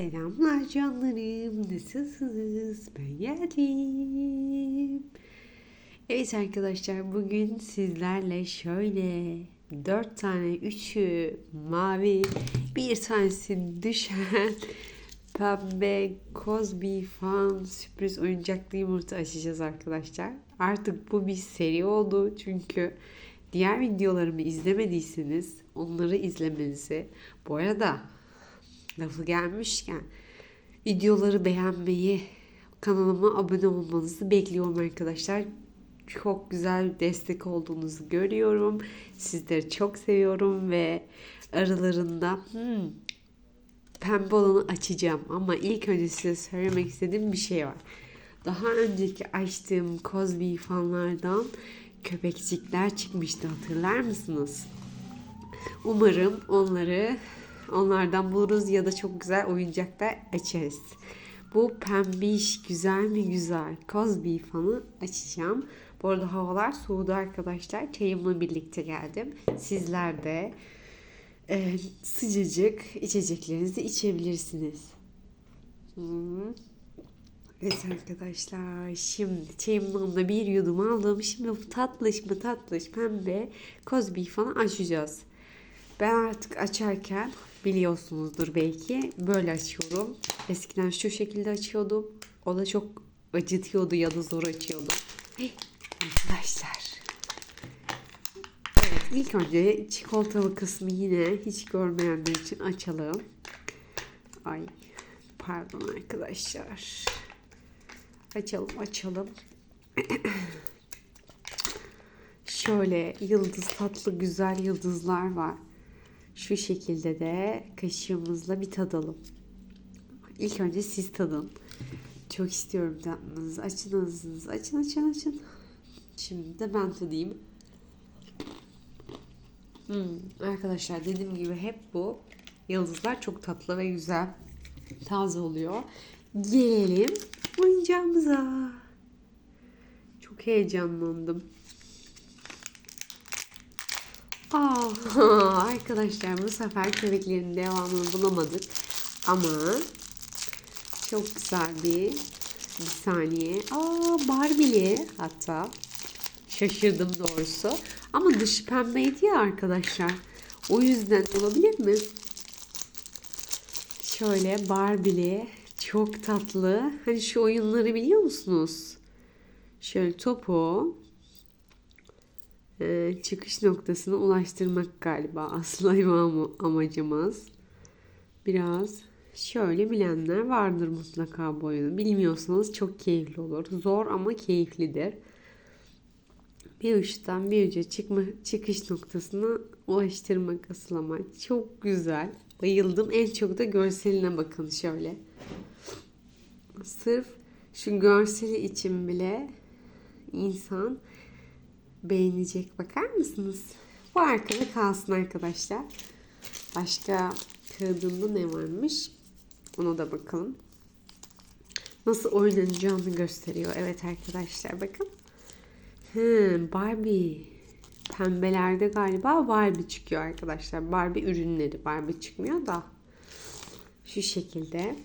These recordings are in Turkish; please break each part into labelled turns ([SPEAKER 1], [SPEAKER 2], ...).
[SPEAKER 1] Selamlar canlarım. Nasılsınız? Ben geldim. Evet arkadaşlar bugün sizlerle şöyle dört tane üçü mavi bir tanesi düşen pembe Cosby fan sürpriz oyuncaklı yumurta açacağız arkadaşlar. Artık bu bir seri oldu çünkü diğer videolarımı izlemediyseniz onları izlemenizi bu arada lafı gelmişken videoları beğenmeyi, kanalıma abone olmanızı bekliyorum arkadaşlar. Çok güzel destek olduğunuzu görüyorum. Sizleri çok seviyorum ve aralarında hmm, pembe olanı açacağım. Ama ilk önce size söylemek istediğim bir şey var. Daha önceki açtığım Cosby fanlardan köpekçikler çıkmıştı hatırlar mısınız? Umarım onları onlardan buluruz ya da çok güzel oyuncaklar açarız. Bu pembiş güzel mi güzel Cosby fanı açacağım. Bu arada havalar soğudu arkadaşlar. Çayımla birlikte geldim. Sizler de e, sıcacık içeceklerinizi içebilirsiniz. Evet arkadaşlar şimdi çayımdan da bir yudum aldım. Şimdi bu tatlış mı tatlış pembe Cosby falan açacağız. Ben artık açarken biliyorsunuzdur belki böyle açıyorum. Eskiden şu şekilde açıyordum. O da çok acıtıyordu ya da zor açıyordu. Hey, arkadaşlar. Evet ilk önce çikolatalı kısmı yine hiç görmeyenler için açalım. Ay pardon arkadaşlar. Açalım açalım. Şöyle yıldız tatlı güzel yıldızlar var. Şu şekilde de kaşığımızla bir tadalım. İlk önce siz tadın. Çok istiyorum tatmanızı. Açın ağzınızı. Açın açın açın. Şimdi de ben tadayım. Hmm, arkadaşlar dediğim gibi hep bu yıldızlar çok tatlı ve güzel. Taze oluyor. Gelelim oyuncağımıza. Çok heyecanlandım. Aa, arkadaşlar bu sefer köpeklerin devamını bulamadık. Ama çok güzel bir bir saniye. Aa Barbie'li hatta. Şaşırdım doğrusu. Ama dışı pembeydi ya arkadaşlar. O yüzden olabilir mi? Şöyle Barbie'li çok tatlı. Hani şu oyunları biliyor musunuz? Şöyle topu e, çıkış noktasına ulaştırmak galiba asıl amacımız. Biraz şöyle bilenler vardır mutlaka bu oyunu. Bilmiyorsanız çok keyifli olur. Zor ama keyiflidir. Bir uçtan bir uca çıkma, çıkış noktasına ulaştırmak asıl amaç. Çok güzel. Bayıldım. En çok da görseline bakın şöyle. Sırf şu görseli için bile insan beğenecek. Bakar mısınız? Bu arkada kalsın arkadaşlar. Başka kağıdında ne varmış? Ona da bakalım. Nasıl oynanacağını gösteriyor. Evet arkadaşlar bakın. He, Barbie. Pembelerde galiba Barbie çıkıyor arkadaşlar. Barbie ürünleri. Barbie çıkmıyor da. Şu şekilde.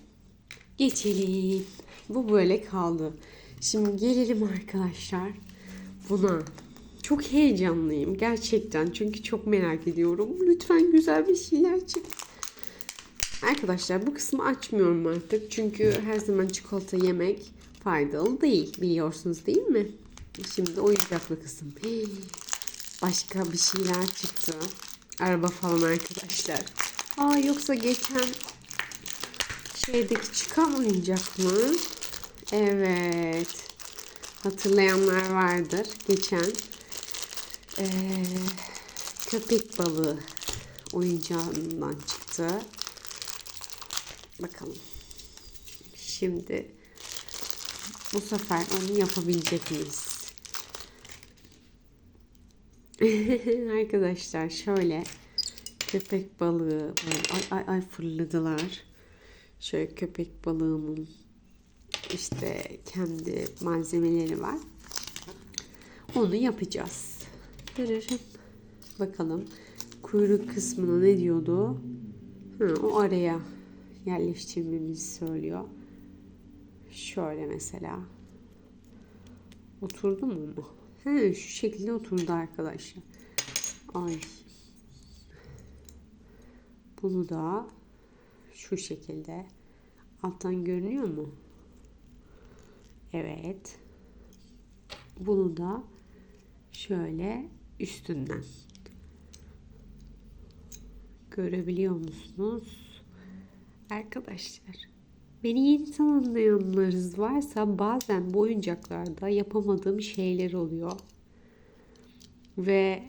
[SPEAKER 1] Geçelim. Bu böyle kaldı. Şimdi gelelim arkadaşlar buna. Çok heyecanlıyım gerçekten çünkü çok merak ediyorum. Lütfen güzel bir şeyler çık. Arkadaşlar bu kısmı açmıyorum artık çünkü her zaman çikolata yemek faydalı değil biliyorsunuz değil mi? Şimdi oyuncaklı kısım. Başka bir şeyler çıktı. Araba falan arkadaşlar. Aa yoksa geçen şeydeki çıkan oyuncak mı? Evet. Hatırlayanlar vardır. Geçen ee, köpek balığı oyuncağından çıktı. Bakalım. Şimdi bu sefer onu yapabilecek miyiz? Arkadaşlar şöyle köpek balığı ay ay ay fırladılar. Şöyle köpek balığının işte kendi malzemeleri var. Onu yapacağız. Görürüm. Bakalım kuyruk kısmına ne diyordu? Ha, o araya yerleştirmemizi söylüyor. Şöyle mesela. Oturdu mu mu? He, şu şekilde oturdu arkadaşlar. Ay. Bunu da şu şekilde alttan görünüyor mu? Evet. Bunu da şöyle üstünden görebiliyor musunuz? Arkadaşlar beni yeni tanıyanlarınız varsa bazen bu oyuncaklarda yapamadığım şeyler oluyor. Ve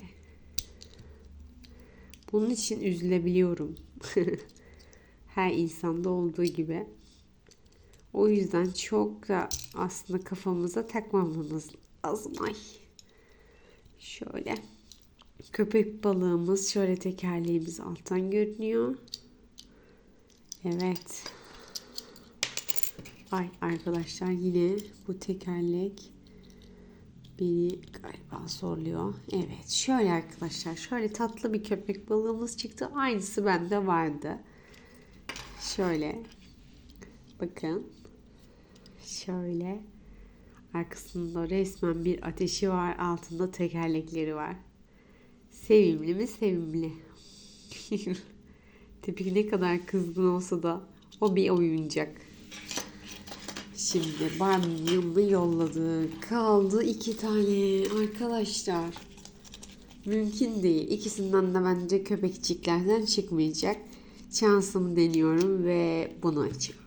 [SPEAKER 1] bunun için üzülebiliyorum. Her insanda olduğu gibi. O yüzden çok da aslında kafamıza takmamamız lazım. Ay. Şöyle. Köpek balığımız şöyle tekerleğimiz alttan görünüyor. Evet. Ay arkadaşlar yine bu tekerlek beni galiba zorluyor. Evet şöyle arkadaşlar şöyle tatlı bir köpek balığımız çıktı. Aynısı bende vardı. Şöyle bakın şöyle arkasında resmen bir ateşi var altında tekerlekleri var. Sevimli mi sevimli. Tabii ne kadar kızgın olsa da o bir oyuncak. Şimdi yanına yolladık. Kaldı iki tane arkadaşlar. Mümkün değil. İkisinden de bence köpekçiklerden çıkmayacak. Şansımı deniyorum ve bunu açıyorum.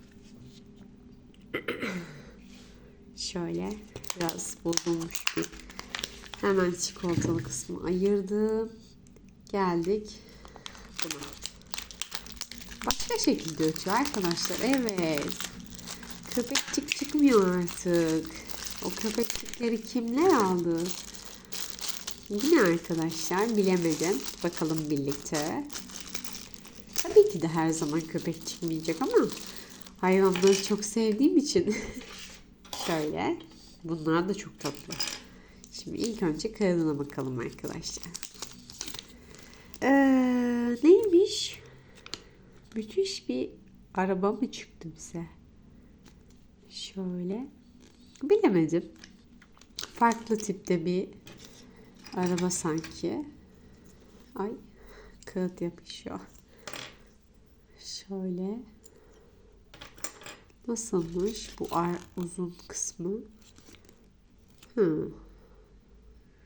[SPEAKER 1] Şöyle biraz bozulmuş bir hemen çikolatalı kısmı ayırdım. Geldik buna. Başka şekilde ötüyor arkadaşlar. Evet. Köpekçik çıkmıyor artık. O köpekçikleri kimler aldı? Yine arkadaşlar bilemedim. Bakalım birlikte. Tabii ki de her zaman köpek çıkmayacak ama hayvanları çok sevdiğim için şöyle. Bunlar da çok tatlı. Şimdi ilk önce kağıdına bakalım arkadaşlar. Ee, neymiş? Müthiş bir araba mı çıktı bize? Şöyle. Bilemedim. Farklı tipte bir araba sanki. Ay kağıt yapışıyor. Şöyle. Nasılmış bu ar uzun kısmı? Hı.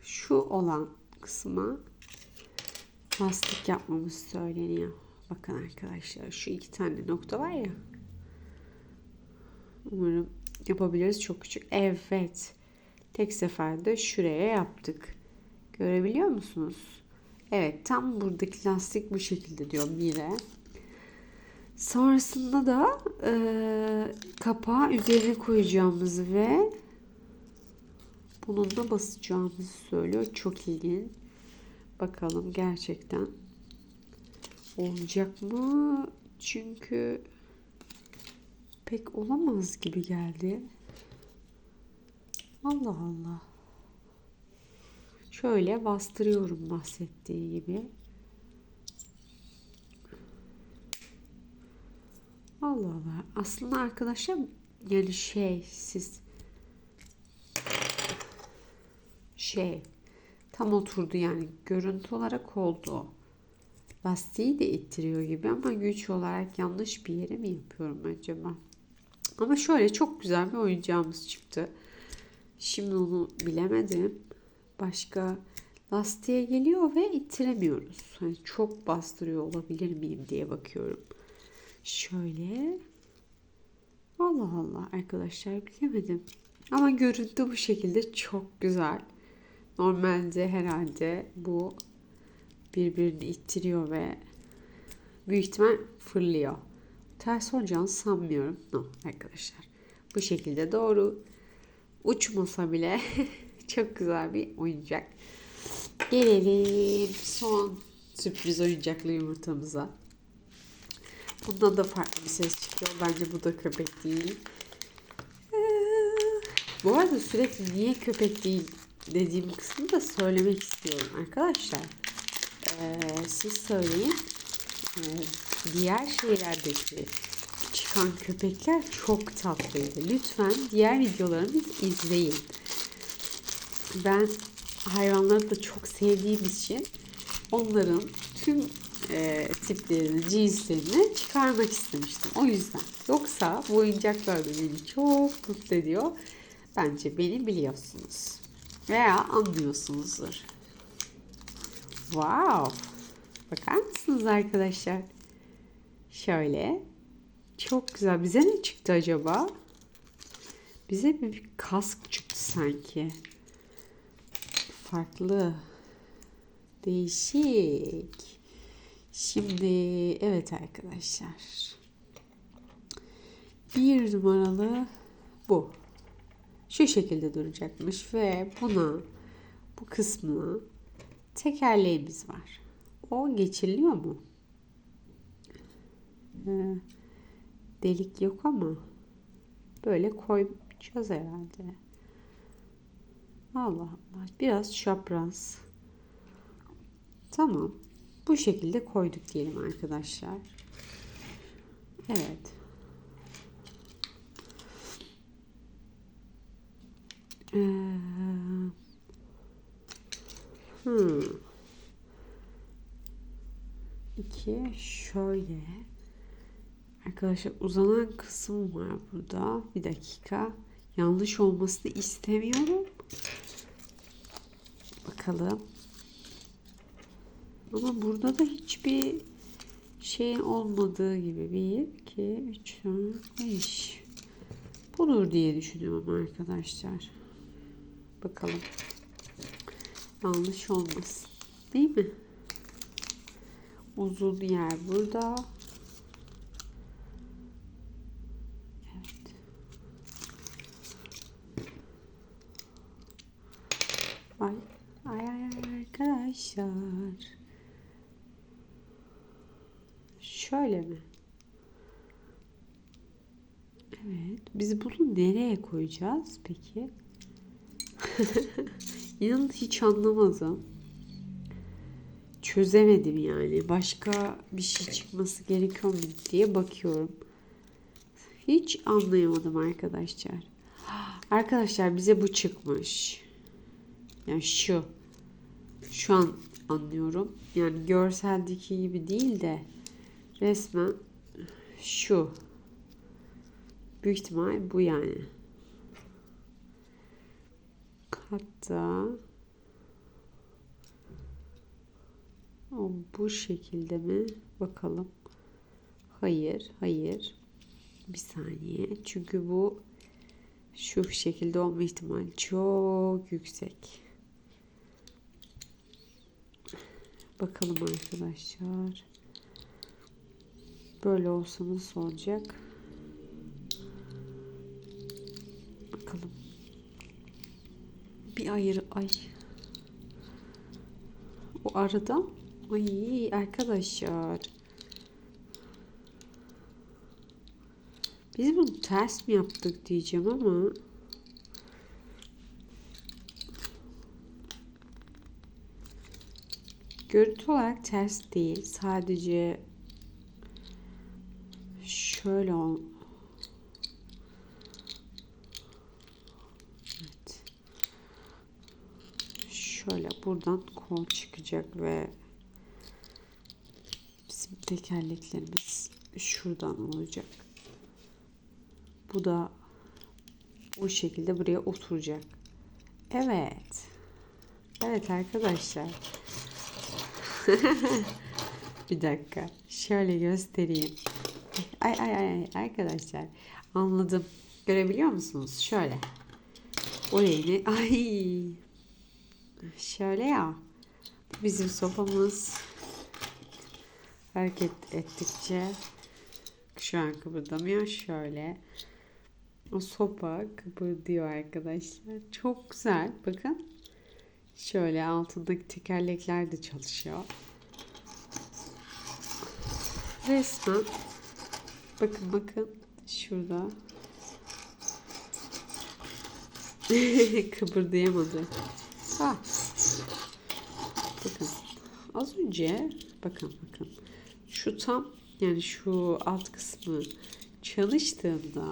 [SPEAKER 1] Şu olan kısma lastik yapmamız söyleniyor. Bakın arkadaşlar şu iki tane nokta var ya. Umarım yapabiliriz. Çok küçük. Evet. Tek seferde şuraya yaptık. Görebiliyor musunuz? Evet tam buradaki lastik bu şekilde diyor bire. Sonrasında da e, kapağı üzerine koyacağımız ve bununla basacağımızı söylüyor. Çok ilginç. Bakalım gerçekten olacak mı? Çünkü pek olamaz gibi geldi. Allah Allah. Şöyle bastırıyorum bahsettiği gibi. Allah Allah. Aslında arkadaşlar yani şey siz şey tam oturdu yani görüntü olarak oldu. Lastiği de ittiriyor gibi ama güç olarak yanlış bir yere mi yapıyorum acaba? Ama şöyle çok güzel bir oyuncağımız çıktı. Şimdi onu bilemedim. Başka lastiğe geliyor ve ittiremiyoruz. Hani çok bastırıyor olabilir miyim diye bakıyorum. Şöyle. Allah Allah arkadaşlar bilemedim. Ama görüntü bu şekilde çok güzel. Normalde herhalde bu birbirini ittiriyor ve büyük ihtimal fırlıyor. Ters olacağını sanmıyorum. No arkadaşlar. Bu şekilde doğru uçmasa bile çok güzel bir oyuncak. Gelelim son sürpriz oyuncaklı yumurtamıza. Bundan da farklı bir ses çıkıyor. Bence bu da köpek değil. Ee, bu arada sürekli niye köpek değil dediğim kısmı da söylemek istiyorum arkadaşlar. Ee, siz söyleyin. Ee, diğer şeylerdeki çıkan köpekler çok tatlıydı. Lütfen diğer videolarımızı izleyin. Ben hayvanları da çok sevdiğim için onların tüm e, tiplerini, cinslerini çıkarmak istemiştim. O yüzden. Yoksa bu oyuncaklar da beni çok mutlu ediyor. Bence beni biliyorsunuz. Veya anlıyorsunuzdur. Wow! Bakar mısınız arkadaşlar? Şöyle. Çok güzel. Bize ne çıktı acaba? Bize bir, bir kask çıktı sanki. Farklı. Değişik. Şimdi evet arkadaşlar. Bir numaralı bu. Şu şekilde duracakmış ve buna bu kısmına tekerleğimiz var. O geçiriliyor mu? Ee, delik yok ama böyle koyacağız herhalde. Allah Allah. Biraz çapraz. Tamam. Bu şekilde koyduk diyelim arkadaşlar. Evet. Ee, hmm. İki şöyle. Arkadaşlar uzanan kısım var burada. Bir dakika. Yanlış olmasını istemiyorum. Bakalım. Ama burada da hiçbir şeyin olmadığı gibi. 1, 2, 3, 4, 5. Budur diye düşünüyorum arkadaşlar. Bakalım. Yanlış olmasın. Değil mi? Uzun yer burada. Evet. Ay, ay, ay arkadaşlar. Şöyle mi? Evet. Biz bunu nereye koyacağız peki? İnanın hiç anlamadım. Çözemedim yani. Başka bir şey çıkması gerekiyor mu diye bakıyorum. Hiç anlayamadım arkadaşlar. Arkadaşlar bize bu çıkmış. Yani şu. Şu an anlıyorum. Yani görseldeki gibi değil de resmen şu. Büyük ihtimal bu yani. Hatta o bu şekilde mi? Bakalım. Hayır, hayır. Bir saniye. Çünkü bu şu şekilde olma ihtimali çok yüksek. Bakalım arkadaşlar. Böyle olsa nasıl olacak? Bakalım. Bir ayır ay. O arada ay arkadaşlar. Biz bunu ters mi yaptık diyeceğim ama görüntü olarak ters değil. Sadece şöyle ol. Evet. Şöyle buradan kol çıkacak ve bizim tekerleklerimiz şuradan olacak. Bu da bu şekilde buraya oturacak. Evet. Evet arkadaşlar. bir dakika. Şöyle göstereyim. Ay ay ay arkadaşlar. Anladım. Görebiliyor musunuz? Şöyle. Ne? Ay. Şöyle ya. Bizim sopamız hareket ettikçe şu an kıpırdamıyor. Şöyle. O sopa kıpırdıyor arkadaşlar. Çok güzel. Bakın. Şöyle altındaki tekerlekler de çalışıyor. Resmen bakın bakın şurada kıpırdayamadı. Ha. Bakın az önce bakın bakın şu tam yani şu alt kısmı çalıştığımda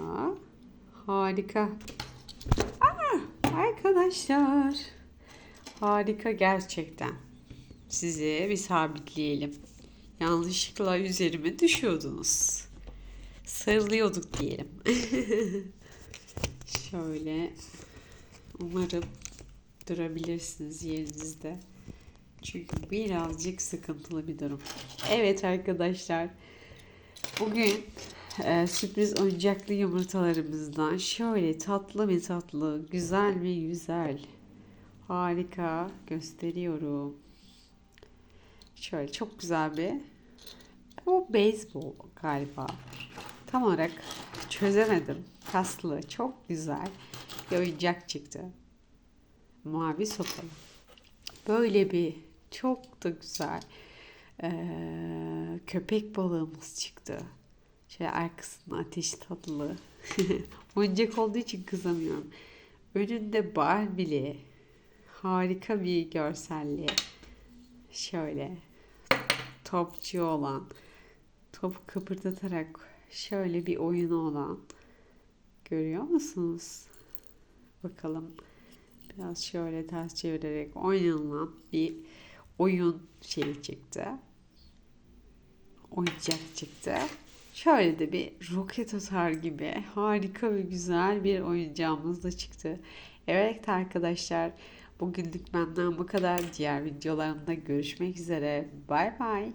[SPEAKER 1] harika. Aa, arkadaşlar harika gerçekten. Sizi bir sabitleyelim. Yanlışlıkla üzerime düşüyordunuz. Sarılıyorduk diyelim. Şöyle umarım durabilirsiniz yerinizde. Çünkü birazcık sıkıntılı bir durum. Evet arkadaşlar. Bugün e, sürpriz oyuncaklı yumurtalarımızdan şöyle tatlı bir tatlı, güzel bir güzel, harika gösteriyorum. Şöyle çok güzel bir bu beyzbol galiba. Tam olarak çözemedim. Kaslı, çok güzel bir oyuncak çıktı. Mavi sopalı. Böyle bir çok da güzel ee, köpek balığımız çıktı. Şöyle arkasında ateş tatlı. Oyuncak olduğu için kızamıyorum. Önünde Barbie'li. Harika bir görselliği. Şöyle topçu olan, topu kıpırdatarak şöyle bir oyunu olan. Görüyor musunuz? Bakalım. Biraz şöyle ters çevirerek oynanılan bir oyun şeyi çıktı. Oyuncak çıktı. Şöyle de bir roket atar gibi harika ve güzel bir oyuncağımız da çıktı. Evet arkadaşlar bugünlük benden bu kadar. Diğer videolarımda görüşmek üzere. Bay bay.